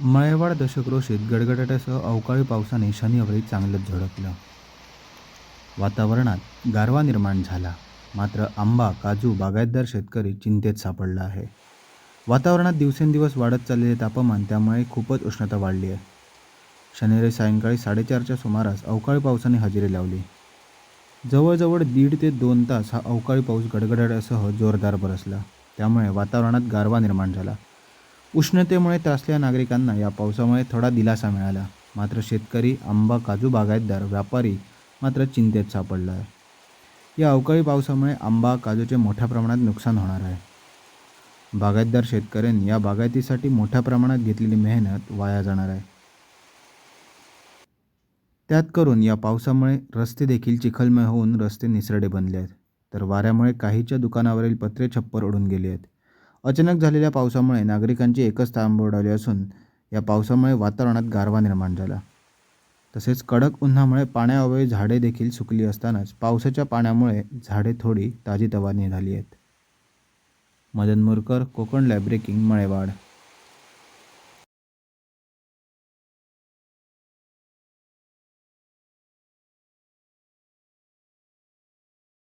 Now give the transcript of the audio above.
मळेवाड दशक्रोशीत गडगडाटासह अवकाळी पावसाने शनिवारी चांगलंच झडपलं वातावरणात गारवा निर्माण झाला. मात्र आंबा काजू बागायतदार शेतकरी चिंतेत सापडला आहे. वातावरणात दिवसेंदिवस वाढत चाललेले तापमान त्यामुळे खूपच उष्णता वाढली आहे. शनिवारी सायंकाळी साडेचारच्या सुमारास अवकाळी पावसाने हजेरी लावली. जवळजवळ दीड ते दोन तास हा अवकाळी पाऊस गडगडाटासह जोरदार बरसला. त्यामुळे वातावरणात गारवा निर्माण झाला. उष्णतेमुळे त्रासलेल्या नागरिकांना या पावसामुळे थोडा दिलासा मिळाला. मात्र शेतकरी आंबा काजू बागायतदार व्यापारी मात्र चिंतेत सापडला आहे. या अवकाळी पावसामुळे आंबा काजूचे मोठ्या प्रमाणात नुकसान होणार आहे. बागायतदार शेतकऱ्यांनी या बागायतीसाठी मोठ्या प्रमाणात घेतलेली मेहनत वाया जाणार आहे. त्यात करून या पावसामुळे रस्ते देखील चिखलमय होऊन रस्ते निसरडे बनले आहेत. तर वाऱ्यामुळे काहीच्या दुकानावरील पत्रे छप्पर उडून गेली आहेत. अचानक झालेल्या पावसामुळे नागरिकांची एकच तांब उडाली असून या पावसामुळे वातावरणात गारवा निर्माण झाला. तसेच कडक उन्हामुळे पाण्याअभावी झाडे देखील सुकली असतानाच पावसाच्या पाण्यामुळे झाडे थोडी ताजीतवानी झाली आहेत. मदन मोरकर कोकण लॅब्रेकिंग मळेवाड.